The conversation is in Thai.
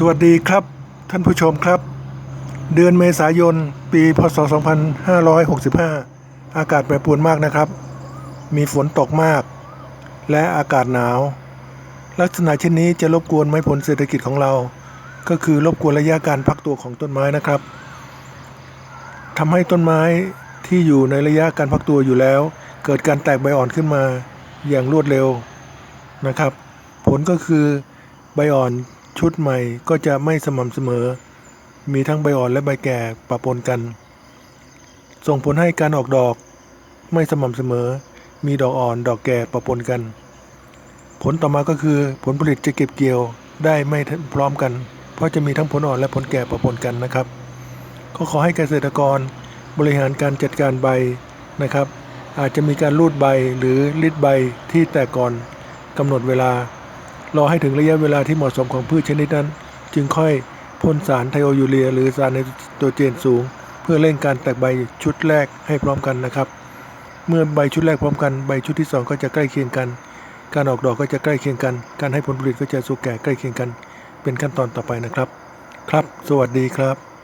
สวัสดีครับท่านผู้ชมครับ เดือนเมษายน ปีพศ 2565 อากาศแปรปรวนมากนะครับ มีฝนตกมาก และอากาศหนาว ลักษณะเช่นนี้จะรบกวนไม้ผลเศรษฐกิจของเรา ก็คือรบกวนระยะการพักตัวของต้นไม้นะครับทำให้ต้นไม้ที่อยู่ในระยะการพักตัวอยู่แล้ว เกิดการแตกใบอ่อนขึ้นมาอย่างรวดเร็วนะครับ ผลก็คือใบอ่อน ชุดใหม่ก็จะไม่สม่ำเสมอ มีทั้งใบอ่อนและใบแก่ปะปนกัน ส่งผลให้การออกดอกไม่สม่ำเสมอ มีดอกอ่อนดอกแก่ปะปนกัน ผลต่อมาก็คือผลผลิตจะเก็บเกี่ยวได้ไม่พร้อมกัน เพราะจะมีทั้งผลอ่อนและผลแก่ปะปนกันนะครับ ก็ขอให้เกษตรกรบริหารการจัดการใบนะครับ อาจจะมีการรูดใบหรือลิดใบที่แตกก่อนกำหนดเวลา รอให้ถึงระยะเวลาที่เหมาะสมของพืชชนิดนั้น จึงค่อยพ่นสารไทโอยูเรีย หรือสารในตัวเจนสูง เพื่อเร่งการแตกใบชุดแรกให้พร้อมกันนะครับ เมื่อใบชุดแรกพร้อมกันใบชุดที่สองก็จะใกล้เคียงกัน การออกดอกก็จะใกล้เคียงกัน การให้ผลผลิตก็จะสุกแก่ใกล้เคียงกัน เป็นขั้นตอนต่อไปนะครับ ครับ สวัสดีครับ